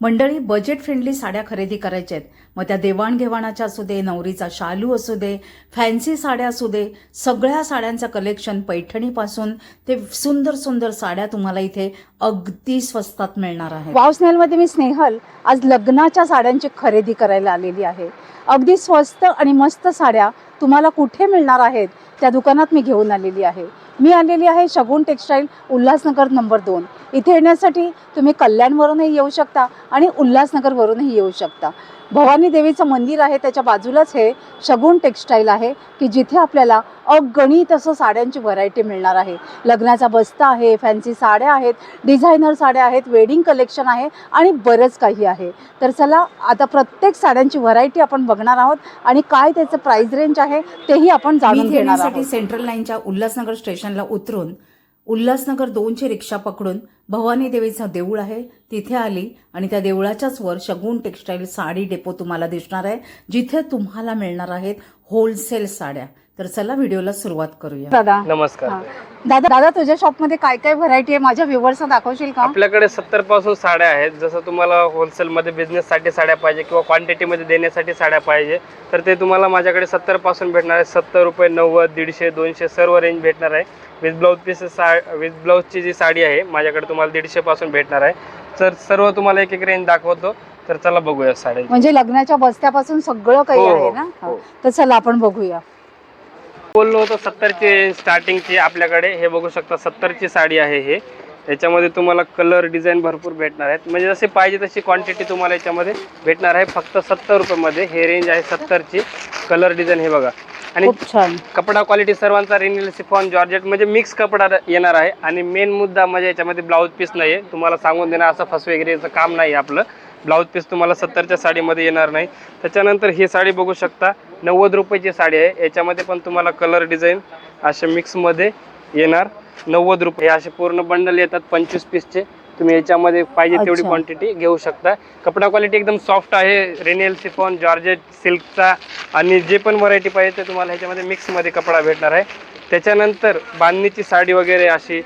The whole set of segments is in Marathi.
मंडळी बजेट फ्रेंडली साड्या खरेदी करायच्या आहेत. मग त्या देवाणघेवाणाच्या असू दे नवरीचा शालू असू दे फॅन्सी साड्या असू दे सगळ्या साड्यांचं कलेक्शन पैठणीपासून ते सुंदर सुंदर साड्या तुम्हाला इथे अगदी स्वस्तात मिळणार आहे वाव स्नेहलमध्ये मी स्नेहल आज लग्नाच्या साड्यांची खरेदी करायला आलेली आहे. अगदी स्वस्त आणि मस्त साड्या तुम्हाला कुठे मिळणार आहेत? त्या दुकानात मी घेऊन आलेली आहे. मी आलेली आहे शगुन टेक्स्टाईल उल्हासनगर नंबर दोन. इथे येण्यासाठी तुम्ही कल्याणवरूनही येऊ शकता आणि उल्हासनगरवरूनही येऊ शकता. भवानी देवीचं मंदिर आहे त्याच्या बाजूलाच हे शगुन टेक्स्टाईल आहे की जिथे आपल्याला अगणित असं साड्यांची व्हरायटी मिळणार आहे. लग्नाचा बस्ता आहे फॅन्सी साड्या आहेत डिझायनर साड्या आहेत वेडिंग कलेक्शन आहे आणि बरंच काही आहे. तर चला आता प्रत्येक साड्यांची व्हरायटी आपण बघणार आहोत आणि काय त्याचं प्राइस रेंज आहे तेही आपण जाणून घेणार घेण्यासाठी आहोत सेंट्रल लाईनच्या उल्हासनगर स्टेशनला उतरून उल्हासनगर दोनची रिक्षा पकडून भवानी देवीचं देऊळ आहे. तिथे आली आणि त्या देवळाच्याच वर शगुन टेक्स्टाईल साडी डेपो तुम्हाला दिसणार आहे. जिथे तुम्हाला मिळणार आहेत होलसेल साड्या. तर चला व्हिडिओला सुरुवात करूया. दादा. नमस्कार. दादा दादा तुझ्या शॉपमध्ये काय काय व्हरायटी आहे? माझ्या व्ह्युअर्सना दाखवशील का? आपल्याकडे सत्तरपासून साड्या आहेत. जसं तुम्हाला होलसेल मध्ये बिझनेस साठी साड्या पाहिजे किंवा क्वांटिटी मध्ये देण्यासाठी साड्या पाहिजे तर ते तुम्हाला माझ्याकडे सत्तरपासून भेटणार आहे सत्तर रुपये नव्वद दीडशे दोनशे सर्व रेंज भेटणार आहे. विथ ब्लाऊज पीस सा विथ ब्लाऊजची जी साडी आहे माझ्याकडे तुम्हाला दीडशे पासून भेटणार आहे. तर सर्व तुम्हाला एक एक रेंज दाखवतो. तर चला बघूया साड्या म्हणजे लग्नाच्या बस्त्यापासून सगळं काही हो, आहे हो, ना. हा. तर चला आपण बघूया. बोललो होतो सत्तरची स्टार्टिंगची आपल्याकडे हे बघू शकता सत्तरची साडी आहे हे. याच्यामध्ये तुम्हाला कलर डिझाईन भरपूर भेटणार आहेत. म्हणजे जसे पाहिजे तशी क्वांटिटी तुम्हाला याच्यामध्ये भेटणार आहे. फक्त सत्तर रुपयामध्ये. हे रेंज आहे सत्तरची. कलर डिझाईन हे बघा. आणि कपडा क्वालिटी सर्वांचा रिनिल सिफॉन जॉर्जेट म्हणजे मिक्स कपडा येणार आहे. आणि मेन मुद्दा म्हणजे याच्यामध्ये ब्लाऊज पीस नाही आहे तुम्हाला सांगून देणं असं फस वगैरेचं काम नाही आपलं. ब्लाऊज पीस तुम्हाला सत्तरच्या साडीमध्ये येणार नाही. त्याच्यानंतर ही साडी बघू शकता. नव्वद रुपयाची साडी आहे. याच्यामध्ये पण तुम्हाला कलर डिझाईन असे मिक्समध्ये येणार. नव्वद रुपये. हे असे पूर्ण बंडल येतात पंचवीस पीसचे तुम्ही याच्यामध्ये पाहिजे तेवढी. क्वांटिटी घेऊ शकता. कपडा क्वालिटी एकदम सॉफ्ट आहे. रेनियल सिफॉन जॉर्जेट सिल्कचा आणि जे पण व्हरायटी पाहिजे ते तुम्हाला ह्याच्यामध्ये मिक्समध्ये कपडा भेटणार आहे. त्याच्यानंतर बांधणीची साडी वगैरे अशी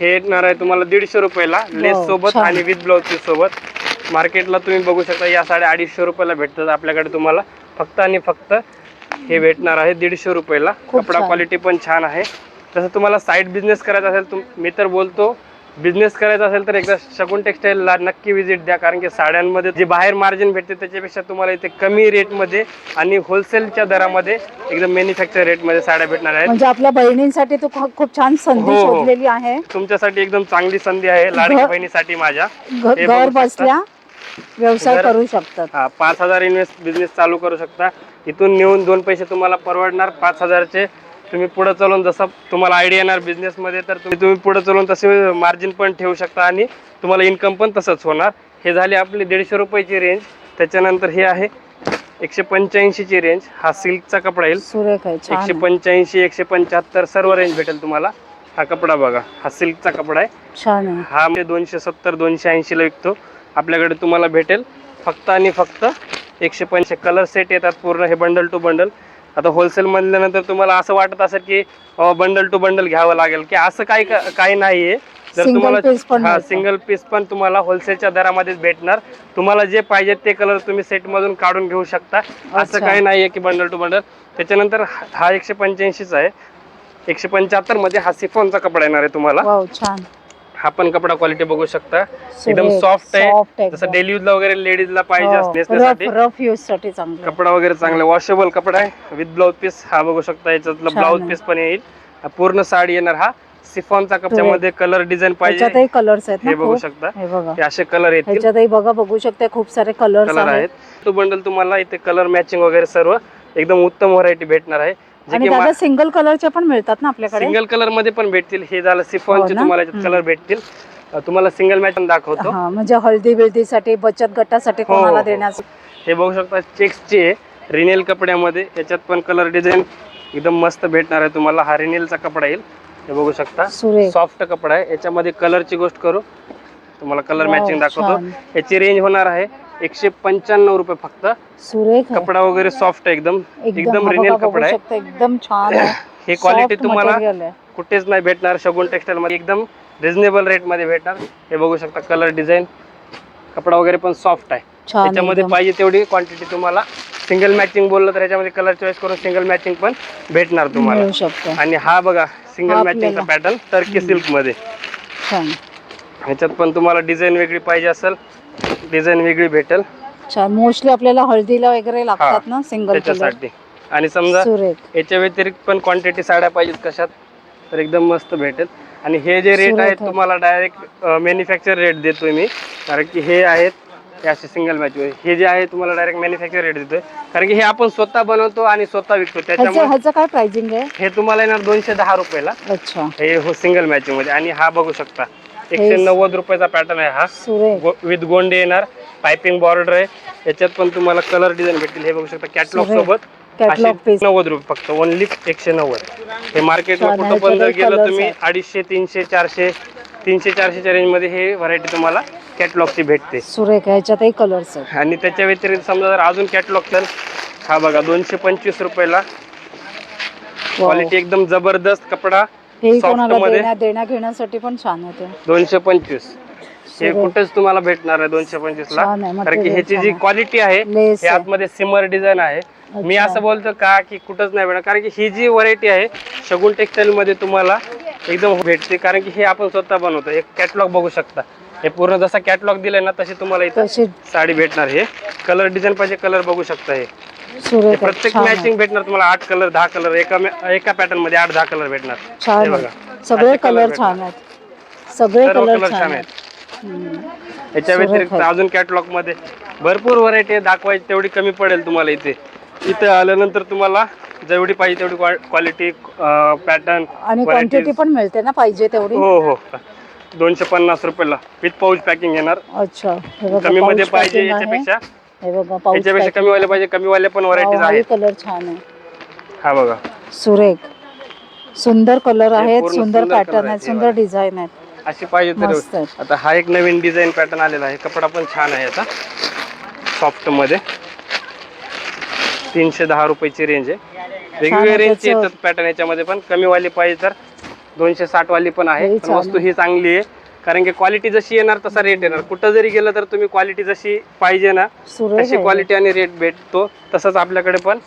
हे येणार आहे तुम्हाला दीडशे रुपयाला. लेस सोबत. आणि विथ ब्लाऊज सोबत. मार्केटला तुम्ही बघू शकता या साड्या अडीचशे रुपयाला भेटतात आपल्याकडे तुम्हाला फक्त आणि फक्त हे भेटणार आहे दीडशे रुपयाला कपडा. क्वालिटी पण छान आहे तसं तुम्हाला साईड बिझनेस करायचा असेल तुम मी तर बोलतो बिझनेस करायचा असेल तर एकदा शगुन टेक्सटाईलला नक्की व्हिजिट द्या कारण की साड्यांमध्ये जे बाहेर मार्जिन भेटते त्याच्यापेक्षा तुम्हाला इथे कमी रेटमध्ये आणि होलसेलच्या दरामध्ये एकदम मॅन्युफॅक्चर रेटमध्ये साड्या भेटणार आहेत म्हणजे आपल्या बहिणींसाठी तू खूप छान संधी हो, हो. शोधलेली आहे तुमच्यासाठी एकदम चांगली संधी आहे लाडकी घर- बहिणीसाठी माझ्या घर. बसल्या व्यवसाय करू शकतात. हा पाच हजार इन्व्हेस्ट बिझनेस चालू करू शकता. इथून नेऊन दोन पैसे तुम्हाला परवडणार. पाच हजारचे तुम्ही पुढे चालून जसं तुम्हाला आयडिया येणार बिझनेसमध्ये तर तुम्ही तुम्ही पुढे चालून तसे मार्जिन पण ठेवू शकता आणि तुम्हाला इन्कम पण तसंच होणार. हे झाले आपली दीडशे रुपयाची रेंज त्याच्यानंतर हे आहे एकशे पंच्याऐंशीची रेंज हा सिल्कचा कपडा येईल. सुरेख आहे छान एकशे आहे. पंच्याऐंशी एकशे पंच्याहत्तर सर्व रेंज भेटेल तुम्हाला. हा कपडा बघा हा सिल्कचा कपडा आहे. छान आहे. हा म्हणजे दोनशे सत्तर दोनशे ऐंशीला विकतो. आपल्याकडे तुम्हाला भेटेल. फक्त आणि फक्त एकशे पंचशे कलर सेट येतात पूर्ण हे बंडल टू बंडल आता होलसेल म्हणल्यानंतर तुम्हाला असं वाटत असेल की बंडल टू बंडल घ्यावं लागेल की असं काही काही नाहीये. जर तुम्हाला हा. सिंगल पीस पण तुम्हाला होलसेलच्या दरामध्येच भेटणार. तुम्हाला जे पाहिजे ते कलर तुम्ही सेट मधून काढून घेऊ शकता. असं. काही नाहीये की बंडल टू बंडल त्याच्यानंतर हा- एकशे पंच्याऐंशीचा आहे. एकशे पंच्याहत्तरमध्ये हा सिफॉनचा कपडा येणार आहे तुम्हाला. हा पण कपडा क्वालिटी बघू शकता. एकदम सॉफ्ट आहे. जसं. डेली यूजला वगैरे लेडीजला पाहिजे हो, नेसण्यासाठी रफ रफ यूजसाठी चांगलं कपडा वगैरे चांगला. वॉशेबल कपडा आहे. विथ ब्लाउज पीस हा बघू शकता. याच्यातलं ब्लाउज आहे. पीस पण येईल. पूर्ण साडी येणार हा. सिफॉनचा कपड्यामध्ये कलर डिझाईन पाहिजे. कलर्स आहेत हे बघू? शकता. असे कलर ह्याच्यातही बघा बघू शकता. खूप सारे कलर आहेत. आहेत. तो बंडल तुम्हाला इथे कलर मॅचिंग वगैरे सर्व एकदम उत्तम व्हरायटी भेटणार आहे. आणि दादा सिंगल कलरचे पण मिळतात ना आपल्याकडे? सिंगल कलरमध्ये पण भेटतील. हे झालं हो सिफॉनचे ना? तुम्हाला याच्यात. कलर भेटतील. तुम्हाला सिंगल मॅच दाखवतो. हा म्हणजे हळदी बिळदीसाठी बचत गटासाठी हो, कोणाला हो. देण्यास? हे बघू शकता चेक्सचे आहे रिनेल कपड्यामध्ये याच्यात पण कलर डिझाईन एकदम मस्त भेटणार आहे तुम्हाला. हा रिनेलचा कपडा येईल. हे बघू शकता. सॉफ्ट कपडा आहे. याच्यामध्ये कलरची गोष्ट करू. तुम्हाला कलर मॅचिंग दाखवतो. याची रेंज होणार आहे एकशे पंच्याण्णव रुपये फक्त. सुरेख आहे. कपडा वगैरे सॉफ्ट आहे एकदम. एकदम हा रिनेल बघा, बघू कपडा आहे. शकता, एकदम छान आहे. हे क्वालिटी Soft तुम्हाला material आहे. कुठेच नाही भेटणार. शगुन टेक्सटाईल मध्ये एकदम रिझनेबल रेटमध्ये भेटणार. हे बघू शकता कलर डिझाईन कपडा वगैरे पण सॉफ्ट आहे. छान त्याच्यामध्ये एकदम. पाहिजे तेवढी क्वांटिटी तुम्हाला. सिंगल मॅचिंग बोललं तर याच्यामध्ये कलर चॉईस करून सिंगल मॅचिंग पण भेटणार तुम्हाला. मिळू शकतं. आणि हा बघा सिंगल हा मॅचिंगचा आपल्याला- पॅटर्न टर्की सिल्कमध्ये. छान. ह्याच्यात पण तुम्हाला डिझाईन वेगळी पाहिजे असेल. डिझाईन वेगळी भेटेल. मोस्टली आपल्याला हळदीला वगैरे लागतात ना सिंगल त्याच्यासाठी. आणि समजा सुरेख. याच्या व्यतिरिक्त पण क्वांटिटी साड्या पाहिजेत कशात तर एकदम मस्त भेटेल. आणि हे जे रेट आहेत आहे. तुम्हाला डायरेक्ट मॅन्युफॅक्चर रेट देतोय मी. कारण की हे आहेत हे असे सिंगल मॅच हे जे आहे तुम्हाला डायरेक्ट मॅन्युफॅक्चर रेट देतोय. कारण की हे आपण स्वतः बनवतो आणि स्वतः विकतो. त्याच्यामुळे काय प्राइसिंग आहे? हे तुम्हाला येणार दोनशे दहा रुपयाला. अच्छा. हे हो सिंगल मॅचिंगमध्ये. आणि हा बघू शकता. एकशे नव्वद रुपयाचा पॅटर्न आहे हा. विथ गोंडे येणार. पायपिंग बॉर्डर आहे. याच्यात पण तुम्हाला कलर डिझाईन भेटतील. हे बघू शकता कॅटलॉग सुरेख. सोबत कॅटलॉग अशे पीस नव्वद रुपये फक्त. ओनली एकशे नव्वद. हे मार्केटला छान आहे, कुठं पण जर याच्यातही गेलं colours तुम्ही आहेत. अडीचशे तीनशे चारशे तीनशे चारशेच्या रेंजमध्ये हे व्हरायटी तुम्हाला कॅटलॉगची भेटते. सुरेख ह्याच्यातही कलर्स आहेत. आणि त्याच्या व्यतिरिक्त समजा जर अजून कॅटलॉग तर हा बघा दोनशे पंचवीस रुपयाला. Wow. क्वालिटी एकदम जबरदस्त कपडा. हे soft कोणाला मध्ये. देण्या देण्या घेण्यासाठी पण छान आहे ते दोनशे पंचवीस. हे सुरेख. कुठेच तुम्हाला भेटणार आहे दोनशे पंचवीस ला. छान आहे, कारण की material ह्याची छान जी आहे. क्वालिटी आहे Lace हे आहे. आतमध्ये सिमर डिझाईन आहे. मी अच्छा. असं बोलतो का की कुठंच नाही भेटणार. कारण की ही जी व्हरायटी आहे शगुन टेक्सटाईल मध्ये तुम्हाला एकदम भेटते. कारण की हे आपण स्वतः बनवतो. हे कॅटलॉग बघू शकता. हे पूर्ण जसा कॅटलॉग दिलाय ना तशी तुम्हाला इथं तशी. साडी भेटणार. हे कलर डिझाईन पाहिजे कलर बघू शकता हे. प्रत्येक. मॅचिंग भेटणार तुम्हाला आठ कलर दहा कलर एका एका पॅटर्नमध्ये आठ दहा कलर भेटणार. हे छान बघा. सगळे असे कलर. छान आहेत. सगळे सर्व कलर छान आहेत. याच्या व्यतिरिक्त. अजून कॅटलॉगमध्ये भरपूर व्हरायटी दाखवायची तेवढी कमी पडेल तुम्हाला इथे. इथे आल्यानंतर तुम्हाला जेवढी पाहिजे तेवढी क्वालिटी पॅटर्न आणि क्वांटिटी पण मिळते ना पाहिजे तेवढी? हो हो. दोनशे पन्नास रुपयाला विथ पाऊच पॅकिंग येणार. अच्छा. हे बघा कमी मध्ये pouch पाहिजे packing आहे. याच्यापेक्षा हे बघा पाऊच याच्यापेक्षा कमी वाले पाहिजे कमी वाले पण व्हरायटीज हा आहेत. कलर छान आहे. हा बघा. सुरेख. सुंदर कलर आहेत पूर्ण सुंदर सुंदर पॅटर्न आहेत सुंदर डिझाईन आहेत. अशी पाहिजे मस्त तर. आता हा एक नवीन डिझाईन पॅटर्न आलेला आहे. कपडा पण छान आहे याचा. सॉफ्टमध्ये. तीनशे दहा रुपयाची रेंज आहे. वेगवेगळ्या रेंजचे त्याचं. येतात पॅटर्न याच्यामध्ये पण. कमी वाली पाहिजे तर दोनशे साठ वाली पण आहे. हेही पण छान वस्तू आहे. ही चांगली आहे. कारण की क्वालिटी जशी येणार तसा रेट येणार. कुठं जरी गेलं तर तुम्ही क्वालिटी जशी पाहिजे ना तशी. क्वालिटी आणि रेट भेटतो. तसंच आपल्याकडे पण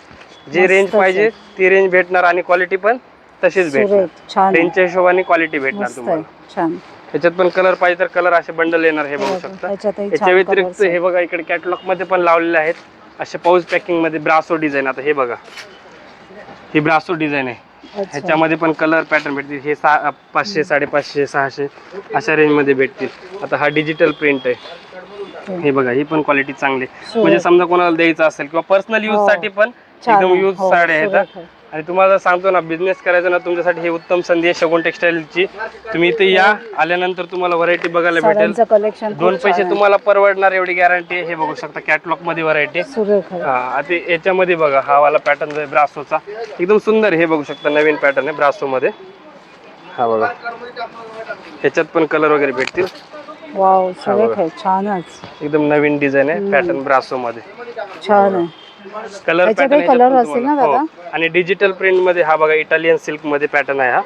जी रेंज पाहिजे. ती रेंज भेटणार आणि क्वालिटी पण तशीच भेटणार. रेंजच्या हिशोबाने क्वालिटी भेटणार तुम्हाला. छान. त्याच्यात पण कलर पाहिजे तर कलर असे बंडल येणार हे बघू शकता. त्याच्यातही याच्या छान व्यतिरिक्त. हे बघा इकडे कॅटलॉगमध्ये पण लावलेले आहेत. असे पाऊस पॅकिंगमध्ये ब्रासो डिझाईन आता हे बघा. ही ब्रासो डिझाईन आहे. ह्याच्यामध्ये पण कलर पॅटर्न भेटतील हे सा पाचशे साडेपाचशे सहाशे अशा रेंजमध्ये भेटतील आता हा डिजिटल प्रिंट आहे हे बघा ही पण क्वालिटी चांगली आहे. सुरेख. म्हणजे समजा कोणाला द्यायचं असेल किंवा पर्सनल यूज हो. साठी पण एकदम. यूज हो, साड्या आहेत हा. आणि तुम्हाला सांगतो ना बिझनेस करायचा ना तुमच्यासाठी हे उत्तम संधी आहे शगुन टेक्सटाईलची तुम्ही इथे या आल्यानंतर तुम्हाला व्हरायटी बघायला भेटेल. कलेक्शन दोन पैसे तुम्हाला परवडणार एवढी गॅरंटी हे बघू शकता कॅटलॉगमध्ये व्हरायटी हा आता याच्यामध्ये बघा हा वाला पॅटर्न ब्रासोचा एकदम सुंदर हे बघू शकता नवीन पॅटर्न आहे ब्रासो मध्ये हा बघा. ह्याच्यात पण कलर वगैरे भेटतील. वाव छानच. एकदम नवीन डिझाईन आहे पॅटर्न ब्रासो मध्ये छान आहे. कलर पॅटर्न color असेल ना दादा? आणि डिजिटल प्रिंटमध्ये हा बघा इटालियन सिल्कमध्ये पॅटर्न आहे हा.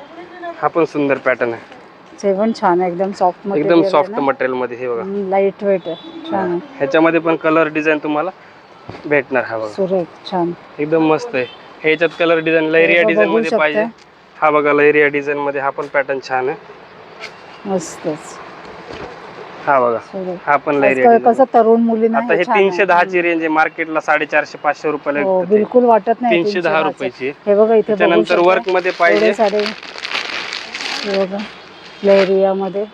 हा पण सुंदर पॅटर्न आहे. जेवण छान आहे एकदम सॉफ्ट एकदम सॉफ्ट मटेरियलमध्ये हे बघा. लाइट वेट आहे छान ह्याच्यामध्ये पण कलर डिझाईन तुम्हाला भेटणार हा बघा. सुरेख छान. एकदम मस्त आहे. ह्याच्यात कलर डिझाईन लहरिया बघू डिझाईन मध्ये. पाहिजे. हा बघा लहरिया डिझाईन मध्ये हा पण पॅटर्न छान आहे. मस्तच. हा बघा. हा पण लहरिया आजकाल डिझाईन कसं तरुण मुलींना आता हे छान तीनशे आहे. दहाची रेंज आहे. मार्केटला साडेचारशे पाचशे रुपयाला हो विकतात. बिलकुल वाटत नाही तीनशे दहा 310 रुपयाची आहे. हे बघा इथे बघू त्याच्यानंतर शकता. वर्कमध्ये पाहिजे. एवढे सारे हे बघा लेरियामध्ये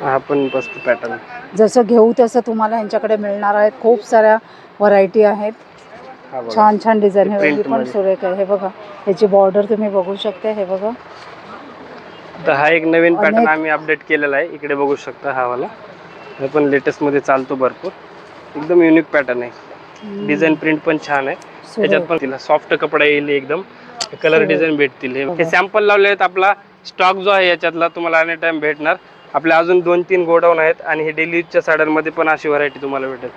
हा पण मस्त पॅटर्न जसं घेऊ तसं तुम्हाला यांच्याकडे मिळणार आहेत खूप साऱ्या व्हरायटी आहेत. हा बघा. छान छान डिझाईन हे Print ही पण मध्ये. सुरेख आहे. हे बघा ह्याची बॉर्डर तुम्ही बघू शकता. हे बघा. तर हा एक नवीन पॅटर्न आम्ही अपडेट केलेला आहे. इकडे बघू शकता हा वाला. हे पण लेटेस्टमध्ये चालतो भरपूर. एकदम युनिक पॅटर्न आहे. डिझाईन प्रिंट पण छान आहे. त्याच्यात पण तिला सॉफ्ट कपडा येईल एकदम. कलर. डिझाईन भेटतील. हे- बघा. हे. सॅम्पल लावले आहेत आपला स्टॉक जो आहे याच्यातला तुम्हाला अनेक टाइम भेटणार. आपल्या अजून दोन तीन गोडाऊन आहेत आणि हे डेली यूजच्या साड्यांमध्ये पण अशी व्हरायटी तुम्हाला भेटेल.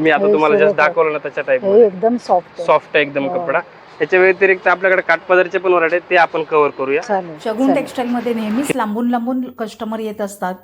मी आता हे तुम्हाला जस्ट. दाखवलं ना त्याच्या टाईप हे एकदम सॉफ्ट आहे. सॉफ्ट आहे एकदम हो. कपडा. याच्या व्यतिरिक्त आपल्याकडे काठपदरचे पण व्हरायटी आहेत ते आपण कव्हर करूया. चालेल. शगुन चालेल. टेक्सटाईलमध्ये नेहमीच लांबून लांबून कस्टमर येत असतात.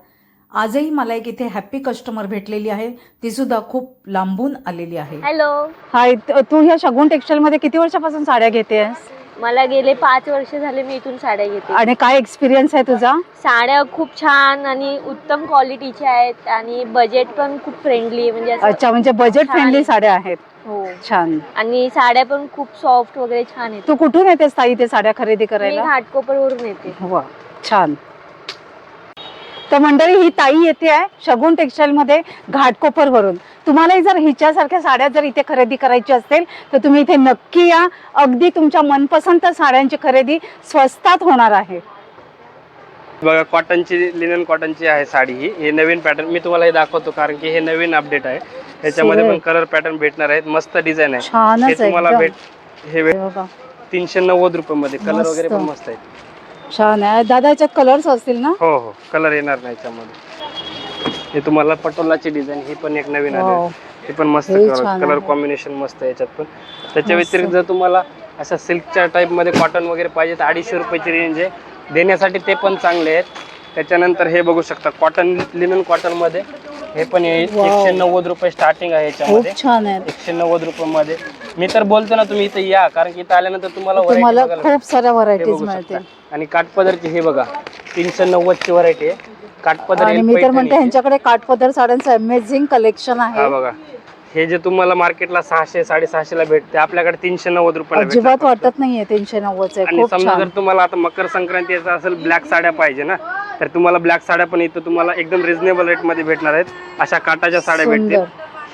आजही मला एक इथे हॅप्पी कस्टमर भेटलेली आहे. ती सुद्धा खूप लांबून आलेली आहे. हॅलो हाय त- तू ह्या शगुन टेक्सटाईल मध्ये किती वर्षापासून साड्या घेतेस मला गेले पाच वर्ष झाले मी इथून साड्या घेते. आणि काय एक्सपिरियन्स आहे तुझा? साड्या खूप छान आणि उत्तम क्वालिटीच्या आहेत आणि बजेट पण खूप फ्रेंडली आहे म्हणजे असं अच्छा म्हणजे बजेट छान. फ्रेंडली. साड्या आहेत. हो. छान. आणि साड्या पण खूप सॉफ्ट वगैरे छान आहेत. तू कुठून येतेस ताई ते साड्या खरेदी मी करायला? घाटकोपरवरून येते. वा छान. तर मंडळी ही ताई येते आहे शगुन टेक्सटाईल मध्ये घाटकोपर वरून तुम्हालाही जर हिच्यासारख्या साड्या जर इथे खरेदी करायची असेल तर तुम्ही इथे नक्की या. अगदी तुमच्या मनपसंत साड्यांची खरेदी स्वस्तात होणार आहे. बघा कॉटनची लिनन कॉटनची आहे साडी ही. हे नवीन पॅटर्न मी तुम्हाला हे दाखवतो कारण की हे नवीन अपडेट आहे. त्याच्यामध्ये पण. कलर पॅटर्न भेटणार आहेत मस्त डिझाईन आहे हे तुम्हाला. भेट हे भेट- हे तीनशे नव्वद रुपये मध्ये कलर. वगैरे पण मस्त आहे छान आहे दादा याच्यात कलर्स असतील ना हो हो कलर येणार नाही याच्यामध्ये हे तुम्हाला पटोलाची डिझाईन ही पण एक नवीन वाव. आली ही पण मस्त हे कलर कलर आहे. कॉम्बिनेशन मस्त आहे याच्यात पण त्याच्या. व्यतिरिक्त जर तुम्हाला अशा सिल्कच्या टाईपमध्ये कॉटन वगैरे पाहिजे तर अडीचशे रुपयाची रेंज आहे देण्यासाठी ते पण चांगले आहेत त्याच्यानंतर हे बघू शकता कॉटन लिनन कॉटनमध्ये हे पण येईल. एकशे नव्वद रुपये स्टार्टिंग आहे याच्यामध्ये. खूप छान आहे एकशे नव्वद रुपये मध्ये मी तर बोलतो ना तुम्ही इथे या कारण की इथे आल्यानंतर तुम्हाला variety तुम्हाला बघायला खूप साऱ्या हे व्हरायटीज बघू मिळतील. शकता आणि काठपदरची हे बघा तीनशे नव्वद ची व्हरायटी आहे. काठपदर आणि येईल मी तर म्हणते पैठणीची. ह्यांच्याकडे काठपदर साड्यांचं अमेझिंग कलेक्शन हा आहे बघा. हे जे तुम्हाला मार्केटला सहाशे साडेसहाशे ला भेटते आपल्याकडे तीनशे नव्वद रुपयाला अजिबात. वाटत नाहीये तीनशे नव्वदचे. आणि खूप समजा छान. जर तुम्हाला आता मकर संक्रांतीचा असेल ब्लॅक साड्या पाहिजे ना तर तुम्हाला ब्लॅक साड्या पण इथं तुम्हाला एकदम रिझनेबल रेटमध्ये भेटणार आहेत. अशा काटाच्या साड्या भेटतील.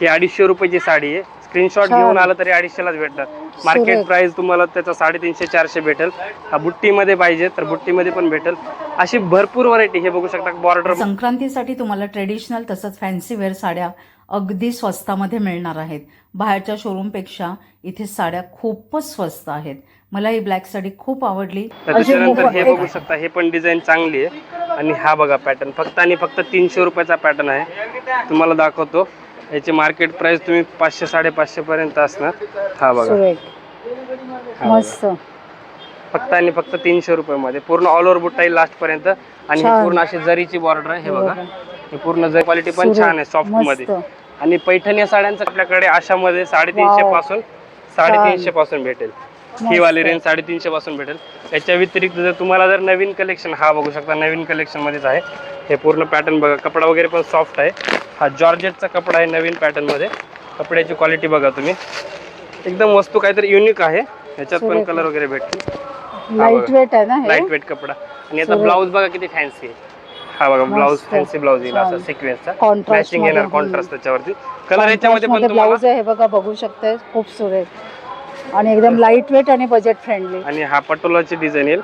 ही अडीचशे रुपयाची साडी आहे. स्क्रीनशॉट. घेऊन आलं तरी अडीचशेलाच भेटणार. मार्केट. प्राइस तुम्हाला त्याचा साडेतीनशे चारशे भेटेल. हा बुट्टीमध्ये पाहिजे तर बुट्टीमध्ये पण भेटेल. अशी भरपूर व्हरायटी हे बघू शकता. बॉर्डर संक्रांतीसाठी तुम्हाला ट्रेडिशनल तसंच फॅन्सी वेअर साड्या अगदी स्वस्तामध्ये मिळणार आहेत. बाहेरच्या शोरूमपेक्षा इथे साड्या खूपच स्वस्त आहेत. मला ही ब्लॅक साडी खूप आवडली. त्याच्यानंतर हे बघू. शकता. हे पण डिझाईन चांगली आहे. आणि हा बघा पॅटर्न फक्त आणि फक्त तीनशे रुपयाचा पॅटर्न आहे. तुम्हाला दाखवतो. याची मार्केट प्राइस तुम्ही पाचशे साडेपाचशे पर्यंत असणार. हा बघा. मस्त. फक्त आणि फक्त तीनशे रुपयामध्ये. पूर्ण ऑल ओव्हर बुट्टा लास्ट पर्यंत. आणि. पूर्ण अशी जरीची बॉर्डर आहे. हे बघा. ही पूर्ण जरी क्वालिटी पण. छान आहे सॉफ्टमध्ये. आणि पैठणी साड्यांचं आपल्याकडे अशामध्ये साडेतीनशे. पासून साडेतीनशे पासून भेटेल. ही. वाली रेंज साडेतीनशे पासून भेटेल. याच्या व्यतिरिक्त जर तुम्हाला जर नवीन कलेक्शन हा बघू शकता नवीन कलेक्शन मध्येच आहे. हे पूर्ण पॅटर्न बघा. कपडा वगैरे पण सॉफ्ट आहे. हा जॉर्जेटचा कपडा आहे नवीन पॅटर्नमध्ये. कपड्याची क्वालिटी बघा तुम्ही. एकदम वस्तू काहीतरी युनिक आहे. ह्याच्यात पण. कलर वगैरे भेटतील. लाइट वेट आहे ना हे? लाइट वेट कपडा. आणि आता. ब्लाऊज बघा किती फॅन्सी आहे. हा बघा ब्लाऊज. फॅन्सी ब्लाऊज येईल. असा सिक्वेन्सचा मॅचिंग येणार कॉन्ट्रास्ट त्याच्यावरती. कलर याच्यामध्ये पण ब्लाऊज आहे बघा बघू शकते खूप सुरेख. आणि एकदम लाइट वेट आणि बजेट फ्रेंडली आणि हा पटोलाची डिझाईन येईल.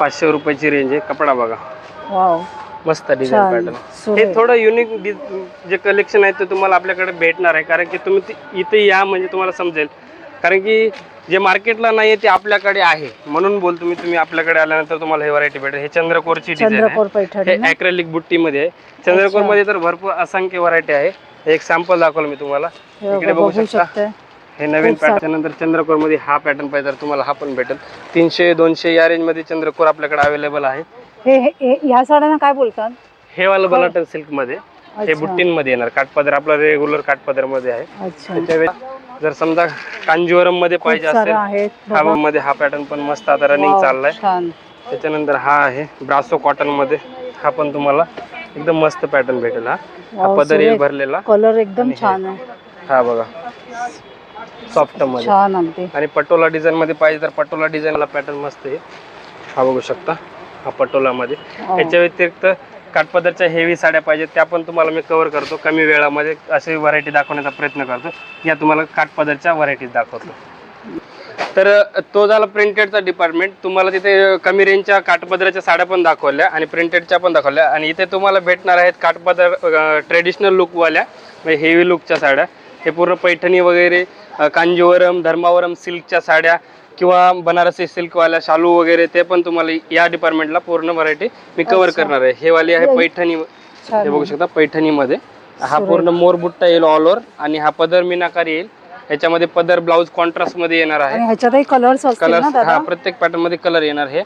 पाचशे रुपयाची रेंज आहे. कपडा बघा. वाव मस्त डिझाईन छान. पॅटर्न हे थोडं युनिक जे कलेक्शन आहे ते तुम्हाला आपल्याकडे भेटणार आहे. कारण की तुम्ही ती- इथे या म्हणजे तुम्हाला समजेल. कारण की जे मार्केटला नाही आहे ते आपल्याकडे आहे. म्हणून बोलतो मी तुम्ही आपल्याकडे आल्यानंतर तुम्हाला हे व्हरायटी भेटेल. हे चंद्रकोरची डिझाईन आहे. चंद्रकोर पैठणी हे ना? अॅक्रेलिक बुट्टीमध्ये आहे. चंद्रकोरमध्ये तर भरपूर असंख्य व्हरायटी आहे. एक सॅम्पल दाखवलं मी तुम्हाला. हे बघा, इकडे बघू बघू शकता. शकते. हे नवीन. पॅटर्न नंतर चंद्रकोरमध्ये हा पॅटर्न पाहिजे तर तुम्हाला हा पण भेटेल. तीनशे दोनशे या रेंजमध्ये चंद्रकोर आपल्याकडे अवेलेबल आहे. हे ह्या साड्यांना काय बोलतात? हे वाला बलाटन सिल्कमध्ये हे अच्छा. बुट्टींमध्ये येणार. काठपदर आपला रेग्युलर काठपदरमध्ये आहे. अच्छा. त्याच्या वेळी जर समजा कांजीवरममध्ये खूप पाहिजे असेल आहेत. हा बघा. मध्ये हा पॅटर्न पण मस्त आता रनिंग चाललाय. छान. त्याच्यानंतर हा आहे ब्रासो कॉटनमध्ये हा पण तुम्हाला एकदम मस्त पॅटर्न भेटेल हा. हा पदर सुरेख. भरलेला. कलर एकदम आणि हे- छान आहे. हा बघा. सॉफ्टमध्ये छान अगदी. आणि पटोला डिझाईन मध्ये पाहिजे तर पटोला डिझाईनला पॅटर्न मस्त आहे. हा बघू शकता हा पटोला मध्ये वाव. याच्या व्यतिरिक्त काठपदरच्या हेवी साड्या पाहिजेत त्या पण तुम्हाला मी कव्हर करतो. कमी वेळामध्ये अशी व्हरायटी दाखवण्याचा प्रयत्न करतो. या तुम्हाला काठपदरच्या व्हरायटीज दाखवतो. तर तो झाला प्रिंटेडचा डिपार्टमेंट तुम्हाला तिथे कमी रेंजच्या काठपदराच्या साड्या पण दाखवल्या आणि प्रिंटेडच्या पण दाखवल्या. आणि इथे तुम्हाला भेटणार आहेत काठपदर ट्रेडिशनल लुकवाल्या म्हणजे हेवी लुकच्या साड्या. हे पूर्ण पैठणी वगैरे कांजीवरम धर्मावरम सिल्कच्या साड्या किंवा बनारसी सिल्कवाल्या शालू वगैरे ते पण तुम्हाला या डिपार्टमेंटला पूर्ण व्हरायटी मी कव्हर. करणार आहे हे वाली आहे पैठणी छान हे बघू. शकता पैठणीमध्ये हा. पूर्ण मोरबुट्टा येईल ऑल ओव्हर आणि हा पदर मीनाकार येईल याच्यामध्ये पदर ब्लाऊज कॉन्ट्रास्टमध्ये येणार आहे कलर हा प्रत्येक पॅटर्नमध्ये कलर येणार हे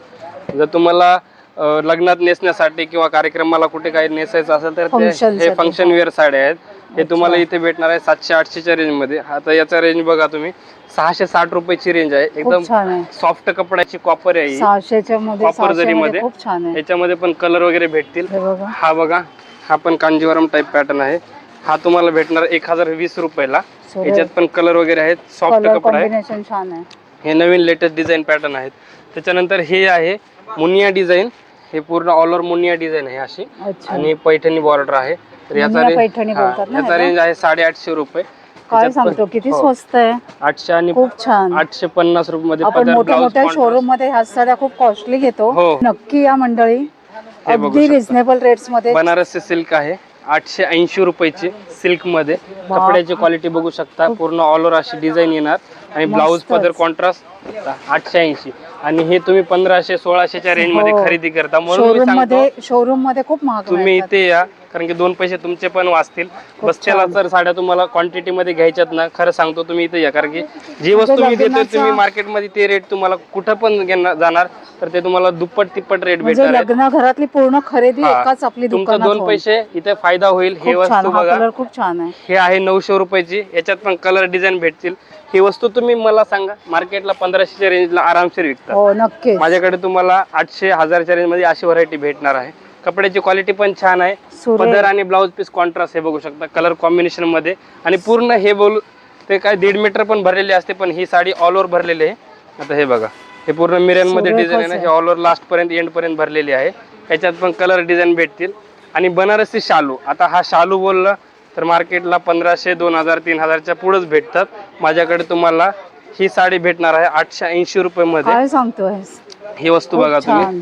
जर तुम्हाला लग्नात नेसण्यासाठी किंवा कार्यक्रमाला कुठे काही नेसायचं असेल तर ते हे फंक्शन वेअर साड्या आहेत. हे तुम्हाला इथे भेटणार आहे सातशे आठशेच्या रेंजमध्ये. आता याचा रेंज बघा तुम्ही. सहाशे साठ रुपयाची रेंज आहे. एकदम खूप छान आहे. सॉफ्ट कपड्याची कॉपर आहे ही. सहाशेच्या मध्ये Copper सहाशे जरीमध्ये. मध्ये. खूप छान आहे. याच्यामध्ये पण कलर वगैरे भेटतील. हे बघा. हा बघा. हा पण कांजीवरम टाईप पॅटर्न आहे. हा तुम्हाला भेटणार एक हजार वीस रुपयाला. सुरेख. याच्यात पण कलर वगैरे आहेत. सॉफ्ट कलर कपडा आहे. कॉम्बिनेशन छान आहे. हे नवीन लेटेस्ट डिझाईन पॅटर्न आहेत. त्याच्यानंतर हे आहे. मुनिया डिझाईन. हे पूर्ण ऑल ओव्हर मुनिया डिझाईन आहे अशी. आणि पैठणी बॉर्डर आहे. तर याचा मुनिया पैठणी बोलतात ना याचा? रेंज आहे साडेआठशे रुपये. काय त्याच्यात सांगतो किती हो, स्वस्त आहे? आठशे आणि खूप छान. आठशे पन्नास रुपये मध्ये आपण पदर मोठ्या ब्लाऊज मोठ्या शोरूममध्ये ह्या साड्या खूप कॉस्टली घेतो. हो. नक्की या मंडळी. बघू अगदी शकता. रिझनेबल रेट्समध्ये. बनारसी सिल्क आहे. आठशे ऐंशी रुपयाची सिल्कमध्ये. कपड्याची क्वालिटी बघू शकता. पूर्ण ऑल ओव्हर अशी डिझाईन येणार. आणि ब्लाऊज मस्तच. पदर कॉन्ट्रास्ट आठशे ऐंशी. आणि हे तुम्ही पंधराशे सोळाशेच्या रेंजमध्ये हो. खरेदी करता म्हणून मी शोरूम सांगतो मध्ये शोरूममध्ये खूप महाग तुम्ही मिळतात. इथे या कारण की दोन पैसे तुमचे पण वाचतील बसच्याला छान. जर साड्या तुम्हाला क्वांटिटी मध्ये घ्यायच्यात ना खरं सांगतो तुम्ही इथे या कारण की जी वस्तू मी देतो लग्नाचा- तुम्ही मार्केटमध्ये ते रेट तुम्हाला कुठं पण घेणार- जाणार तर ते तुम्हाला दुप्पट तिप्पट रेट म्हणजे भेटणार. लग्न घरातली पूर्ण खरेदी हा. एकाच आपली तुमचं दुकानात दोन होईल. पैसे इथे फायदा होईल हे खूप छान वस्तू हा बघा कलर खूप छान आहे हे आहे नऊशे रुपयाची याच्यात पण कलर डिझाईन भेटतील ही वस्तू तुम्ही मला सांगा. मार्केटला पंधराशेच्या रेंजला आरामशीर विकतात हो नक्कीच. माझ्याकडे तुम्हाला आठशे हजारच्या रेंजमध्ये अशी व्हरायटी भेटणार आहे. कपड्याची क्वालिटी पण छान आहे. सुरेख. पदर आणि ब्लाऊज पीस कॉन्ट्रास्ट हे बघू शकता. कलर कॉम्बिनेशनमध्ये. आणि पूर्ण हे बोल ते काय दीड मीटर पण भरलेले असते पण ही साडी ऑल ओव्हर भरलेली आहे. आता हे बघा. हे पूर्ण मिऱ्यांमध्ये सुरेखच डिझाईन आहे. ना. हे ऑल ओव्हर लास्ट पर्यंत एंड पर्यंत भरलेली आहे. याच्यात पण कलर डिझाईन भेटतील. आणि बनारसी शालू. आता हा शालू बोलला तर मार्केटला पंधराशे दोन हजार तीन हजारच्या पुढेच भेटतात. माझ्याकडे तुम्हाला ही साडी भेटणार आहे आठशे ऐंशी रुपये मध्ये काय सांगतोय? ही वस्तू बघा तुम्ही.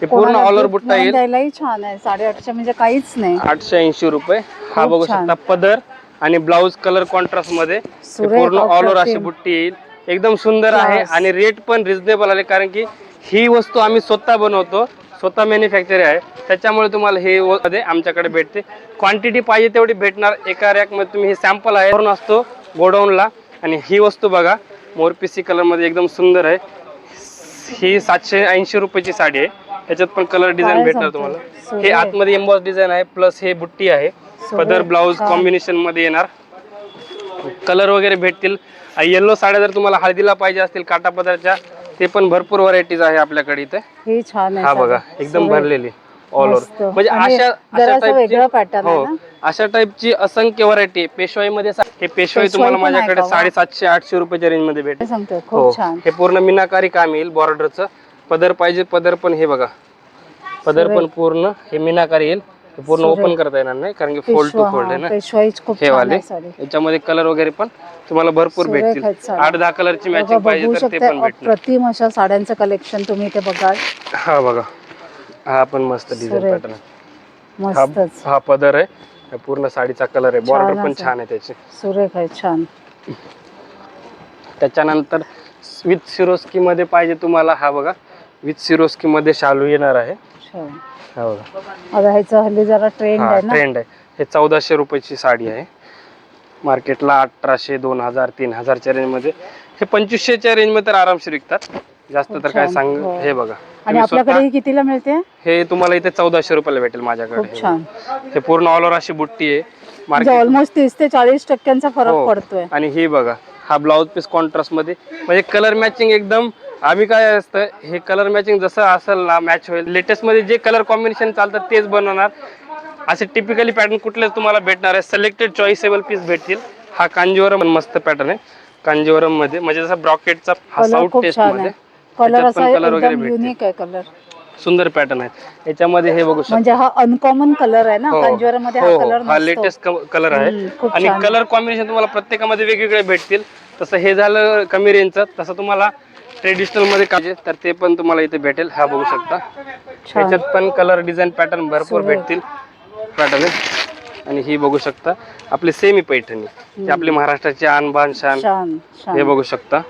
हे पूर्ण कोणाला ऑल ओव्हर gift बुट्टा म्हणून येईल. द्यायलाही छान आहे. साडेआठशे म्हणजे काहीच नाही. आठशे ऐंशी रुपये. हा खूप बघू छान. शकता पदर आणि ब्लाऊज कलर कॉन्ट्रास्टमध्ये हे सुरेख, पूर्ण ऑल ओव्हर अशी अप्रतिम. बुट्टी येईल. एकदम सुंदर आहे Class. आणि रेट पण रिझनेबल आहे कारण की ही वस्तू आम्ही स्वतः बनवतो. स्वतः मॅन्युफॅक्चर आहे. त्याच्यामुळे तुम्हाला हे मध्ये आमच्याकडे भेटते. क्वांटिटी पाहिजे तेवढी भेटणार. एका रॅकमध्ये तुम्ही हे सॅम्पल आहे. भरून असतो गोडाऊनला. आणि ही वस्तू बघा. मोरपिसी कलरमध्ये एकदम सुंदर आहे. ही सातशे ऐंशी रुपयाची साडी आहे. त्याच्यात पण कलर डिझाईन भेटणार? तुम्हाला. हे. आतमध्ये एम्बॉस डिझाईन आहे. प्लस हे बुट्टी आहे. पदर ब्लाऊज. कॉम्बिनेशनमध्ये येणार. कलर वगैरे भेटतील. येल्लो साड्या जर तुम्हाला हळदीला पाहिजे असतील काटा पदरच्या ते पण भरपूर व्हरायटीज आहे आपल्याकडे इथे हे छान हा. बघा एकदम. भरलेली ऑल. ओव्हर म्हणजे अशा अशा टाईपची हो ना? अशा टाईपची असंख्य व्हरायटी पेशवाईमध्ये सा- हे पेशवाई पेशवाई तुम्हाला माझ्याकडे. साडेसातशे आठशे रुपयाच्या रेंजमध्ये भेटेल हो हे पूर्ण मीनाकारी काम येईल बॉर्डरचं पदर पाहिजे पदर पण हे बघा पदर. पण पूर्ण हे मीनाकारी येईल पूर्ण. ओपन करता येणार नाही कारण की फोल्ड टू फोल्ड आहे ना पेशवाई हे वाले याच्यामध्ये कलर वगैरे पण तुम्हाला भरपूर भेटतील. आठ दहा कलरची बघा, मॅचिंग पाहिजे बघू तर ते पण भेटणार. अप्रतिम अशा साड्यांचं कलेक्शन तुम्ही इथे बघाल. हा बघा. हा पण मस्त डिझाईन. पॅटर्न मस्तच. हा पदर आहे. पूर्ण साडीचा कलर आहे. बॉर्डर पण. छान आहे त्याची. सुरेख आहे छान. त्याच्यानंतर विथ सिरोस्की मध्ये पाहिजे तुम्हाला हा बघा. विथ सिरोस्की मध्ये शालू येणार आहे. छान. हा बघा. आता ह्याचं हल्ली जरा ट्रेंड हा आहे ना? ट्रेंड आहे. हे चौदाशे रुपयाची साडी आहे. मार्केटला अठराशे दोन हजार तीन हजारच्या रेंजमध्ये हे पंचवीसशेच्या रेंजमध्ये तर आरामशीर विकतात. जास्त तर काय. सांग हो. बघा. आणि आपल्याकडे ही कितीला मिळते? हे तुम्हाला इथे चौदाशे रुपयाला भेटेल माझ्याकडे. छान. हे पूर्ण ऑल ओव्हर अशी बुट्टी आहे. म्हणजे मार्केट ऑलमोस्ट तीस ते चाळीस टक्क्यांचा फरक हो. पडतोय. आणि ही बघा हा ब्लाऊज पीस कॉन्ट्रास्टमध्ये. म्हणजे कलर मॅचिंग एकदम आम्ही काय असतं हे कलर मॅचिंग जसं असेल ना मॅच होईल. लेटेस्टमध्ये जे कलर कॉम्बिनेशन चालतात तेच बनवणार. असे टिपिकली पॅटर्न कुठलेच तुम्हाला भेटणार आहे. सिलेक्टेड चॉईसेबल पीस भेटतील. हा कांजीवरम मस्त पॅटर्न आहे. कांजीवरममध्ये म्हणजे जसा ब्रॉकेटचा हा कलर साऊथ टेस्टमध्ये कलर त्याच्यात कलर वगैरे युनिक आहे कलर सुंदर पॅटर्न आहे. याच्यामध्ये हे बघू शकता. म्हणजे हा अनकॉमन कलर आहे ना? हो. कांजीवरममध्ये हो, हा. हो. कलर हा लेटेस्ट कलर आहे. आणि. कलर कॉम्बिनेशन तुम्हाला प्रत्येकामध्ये वेगवेगळे भेटतील. तसं हे झालं कमी रेंजचं तसं तुम्हाला ट्रेडिशनलमध्ये पाहिजे तर ते पण तुम्हाला इथे भेटेल. हा बघू शकता. याच्यात पण कलर डिझाईन पॅटर्न भरपूर. भेटतील. पॅटर्न आणि ही बघू शकता आपली सेमी पैठणी. ही आपली महाराष्ट्राची आणबाण शान. हे बघू शकता.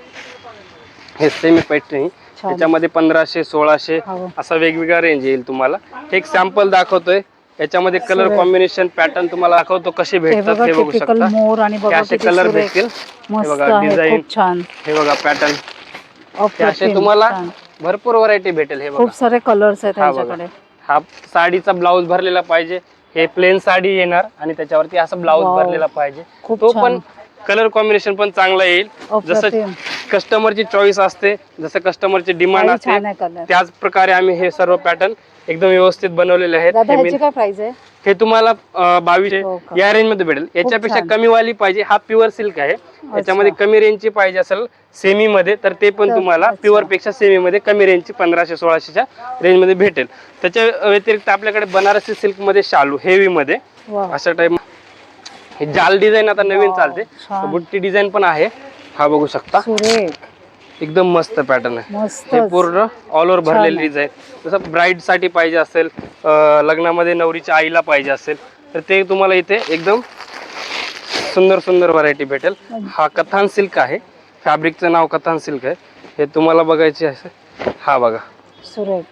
हे सेमी पैठणी. त्याच्यामध्ये पंधराशे सोळाशे हो. असा वेगवेगळा रेंज येईल तुम्हाला. एक सॅम्पल दाखवतोय. याच्यामध्ये कलर. कॉम्बिनेशन पॅटर्न तुम्हाला दाखवतो कसे हे भेटतात हे बघू शकता. मोर आणि बघा असे कलर. भेटतील. हे बघा आहे डिझाईन हे बघा पॅटर्न असे तुम्हाला. भरपूर व्हरायटी भेटेल हे बघा. खूप सारे कलर्स आहेत हा हा साडीचा ब्लाऊज भरलेला पाहिजे. हे प्लेन साडी येणार आणि त्याच्यावरती असं ब्लाऊज Wow. भरलेला पाहिजे खूप तो छान. पण कलर कॉम्बिनेशन पण चांगला येईल जसं. कस्टमरची चॉईस असते जसं कस्टमरची डिमांड असते छान आहे कलर त्याच प्रकारे आम्ही हे सर्व पॅटर्न एकदम व्यवस्थित बनवलेले आहेत. दादा हे ह्याची मी- काय प्राइस आहे? हे तुम्हाला अं, बावीसशे हो का? या रेंजमध्ये भेटेल. याच्यापेक्षा छान. कमी वाली पाहिजे. हा प्युअर सिल्क आहे. याच्यामध्ये कमी रेंजची पाहिजे असेल सेमी मध्ये तर ते पण तर- तुम्हाला अच्छा. प्युअरपेक्षा सेमी मध्ये कमी रेंजची पंधराशे सोळाशेच्या रेंजमध्ये भेटेल. त्याच्या व्यतिरिक्त आपल्याकडे बनारसी सिल्कमध्ये शालू हेवी मध्ये. वा. अशा टाइप हे जाल डिझाईन आता नवीन Wow, चालते. छान. बुट्टी डिझाईन पण आहे. हा बघू शकता. सुरेख. एकदम मस्त पॅटर्न आहे. मस्त हे पूर्ण ऑल ओव्हर भरलेली. डिझाईन जसं ब्राईडसाठी पाहिजे असेल लग्नामध्ये नवरीच्या आईला पाहिजे असेल तर ते तुम्हाला इथे एकदम सुंदर सुंदर व्हरायटी भेटेल. हा कथान सिल्क आहे. फॅब्रिकचं नाव कथान सिल्क आहे. हे तुम्हाला बघायचे असेल हा बघा. सुरेख.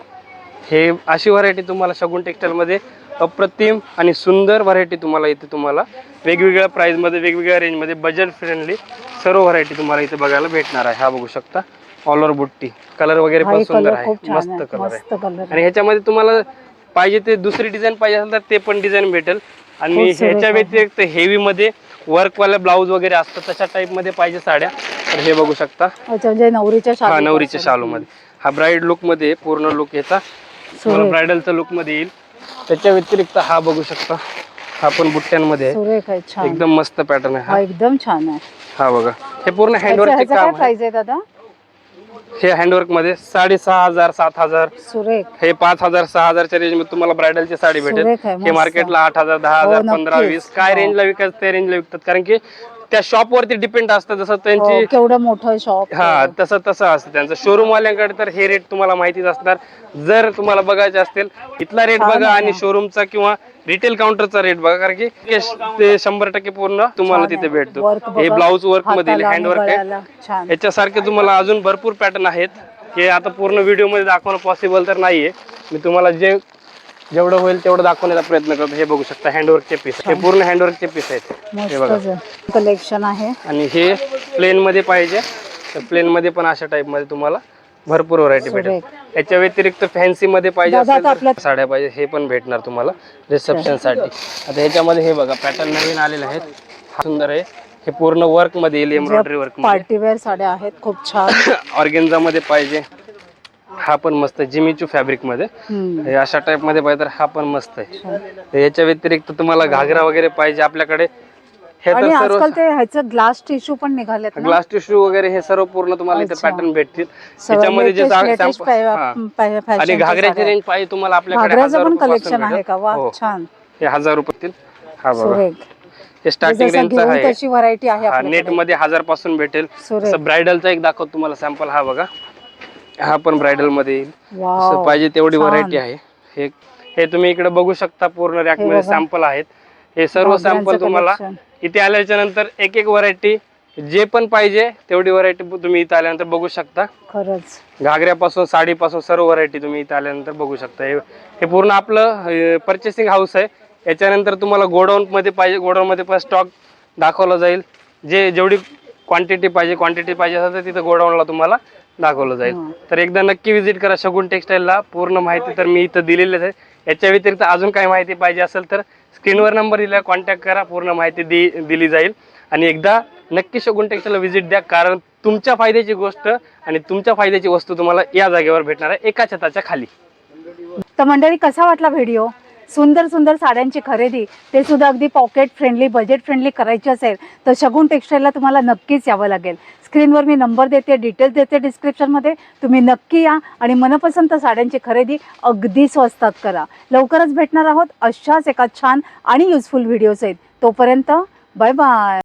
हे अशी व्हरायटी तुम्हाला शगुन टेक्सटाईलमध्ये अप्रतिम आणि सुंदर व्हरायटी तुम्हाला इथे तुम्हाला वेगवेगळ्या प्राईजमध्ये वेगवेगळ्या रेंजमध्ये बजेट फ्रेंडली सर्व व्हरायटी तुम्हाला इथे बघायला भेटणार आहे. हा बघू शकता. ऑल ओव्हर बुट्टी. कलर वगैरे पण सुंदर आहे. मस्त कलर आहे. आणि ह्याच्यामध्ये तुम्हाला पाहिजे ते दुसरी डिझाईन पाहिजे असेल तर ते पण डिझाईन भेटेल. आणि ह्याच्या. व्यतिरिक्त हेवी मध्ये वर्कवाल्या ब्लाऊज वगैरे असतात तशा टाईपमध्ये पाहिजे साड्या. तर हे बघू शकता. म्हणजे नवरीच्या हा शालू नवरीच्या शालू मध्ये हा ब्राईड लुकमध्ये पूर्ण लुक याचा. तुम्हाला ब्रायडलचा लुकमध्ये येईल. त्याच्या व्यतिरिक्त हा बघू शकता. हा पण बुट्ट्यांमध्ये आहे. सुरेख आहे छान. एकदम मस्त पॅटर्न आहे. हा. हा एकदम छान आहे. हा बघा. हे पूर्ण ह्याचं- ह्याचं काय काम आहे. प्राइस आहे दादा? हे हँडवर्कमध्ये साडेसहा हजार सात हजार. सुरेख. हे पाच हजार सहा हजारच्या रेंजमध्ये तुम्हाला ब्रायडलची साडी भेटेल. सुरेख आहे, हे मस्त. मार्केटला आठ हजार दहा हो, हजार नक्कीच. पंधरा वीस. काय हो. रेंजला विकायचं त्या रेंजला विकतात? कारण की त्या शॉप वरती डिपेंड असतं. जसं हो, त्यांची केवढं मोठं शॉप हा तसं तसं असतं त्यांचं. शोरूम वाल्यांकडे तर हे रेट तुम्हाला माहितीच असणार. जर तुम्हाला बघायचे असतील इथला रेट बघा आणि. शोरूमचा किंवा रिटेल काउंटरचा रेट बघा. कारण की ते शंभर टक्के पूर्ण तुम्हाला तिथे भेटतो. हे ब्लाऊज वर्क आणि हँडवर्क आहे. याच्यासारखे तुम्हाला अजून भरपूर पॅटर्न आहेत. हे आता पूर्ण व्हिडिओमध्ये दाखवणं पॉसिबल तर नाहीये. मी तुम्हाला जे जेवढं होईल तेवढं दाखवण्याचा प्रयत्न करतो. हे बघू शकता हँडवर्कचे पीस हे पूर्ण हँडवर्कचे पीस आहेत. हे बघा. कलेक्शन आहे. आणि हे प्लेन मध्ये पाहिजे. तर प्लेन मध्ये पण अशा टाइपमध्ये तुम्हाला भरपूर व्हरायटी भेटेल. याच्या व्यतिरिक्त फॅन्सी मध्ये पाहिजे असेल साड्या पाहिजे. हे पण भेटणार तुम्हाला रिसेप्शनसाठी. आता ह्याच्यामध्ये हे बघा पॅटर्न नवीन आलेले आहेत. सुंदर आहे. हे पूर्ण वर्कमध्ये येईल एम्ब्रॉयडरी वर्क पार्टीवेअर साड्या आहेत खूप छान. ऑर्गेन्झा मध्ये पाहिजे. हा पण मस्त जिमीचू फॅब्रिकमध्ये. अशा टाइपमध्ये पाहिजे तर हा पण मस्त आहे. याच्या व्यतिरिक्त तुम्हाला घागरा वगैरे पाहिजे आपल्याकडे. हे तर सर्व ते ग्लास टिश्यू पण निघालेत ना? ग्लास टिश्यू वगैरे हे सर्व पूर्ण तुम्हाला इथे. पॅटर्न भेटतील. त्याच्यामध्ये जे आणि घागऱ्याची. रेंज पाहिजे तुम्हाला आपल्याकडे पण कलेक्शन आहे. का? वा हो. छान. हे हजार रुपयातील. हा बघा. हे स्टार्टिंग घेऊन आहे. आहे नेट. मध्ये हजारपासून भेटेल ब्रायडलचा एक दाखवतो तुम्हाला सॅम्पल हा बघा. हा पण ब्रायडलमध्ये येईल वाव. असं पाहिजे तेवढी छान. व्हरायटी आहे हे हे तुम्ही इकडे बघू शकता पूर्ण रॅक हे मध्ये बघा. सॅम्पल आहेत हे सर्व घागऱ्यांचं सॅम्पल तुम्हाला collection. इथे आल्याच्यानंतर एक एक व्हरायटी जे पण पाहिजे तेवढी व्हरायटी तुम्ही इथे आल्यानंतर बघू शकता खरंच घागऱ्यापासून साडीपासून सर्व व्हरायटी तुम्ही इथे आल्यानंतर बघू शकता हे हे पूर्ण आपलं परचेसिंग हाऊस आहे याच्यानंतर तुम्हाला गोडाऊन मध्ये पाहिजे गोडाऊन मध्ये पण स्टॉक दाखवला जाईल जे जेवढी क्वांटिटी पाहिजे क्वांटिटी पाहिजे असेल तर तिथं गोडाऊनला तुम्हाला दाखवलं जाईल. हं. तर एकदा नक्की विजिट करा शगुन टेक्सटाईलला पूर्ण माहिती तर मी इथं दिलेलीच आहे. याच्या व्यतिरिक्त अजून काही माहिती पाहिजे असेल तर स्क्रीनवर नंबर दिला कॉन्टॅक्ट करा. पूर्ण माहिती दि दिली जाईल. आणि एकदा नक्की शगुन टेक्सटाईलला व्हिजिट द्या. कारण तुमच्या फायद्याची गोष्ट आणि तुमच्या फायद्याची वस्तू तुम्हाला या जागेवर भेटणार आहे. एका छताच्या खाली. तर मंडळी कसा वाटला व्हिडिओ सुंदर सुंदर साड्यांची खरेदी. ते सुद्धा अगदी पॉकेट फ्रेंडली बजेट फ्रेंडली करायची असेल तर शगुन टेक्सटाईलला तुम्हाला नक्कीच यावं लागेल. स्क्रीनवर मी नंबर देते डिटेल्स देते डिस्क्रिप्शनमध्ये तुम्ही नक्की या आणि मनपसंत साड्यांची खरेदी अगदी स्वस्तात करा. लवकरच भेटणार आहोत अशाच एका छान आणि युजफुल व्हिडिओज आहेत. तोपर्यंत बाय बाय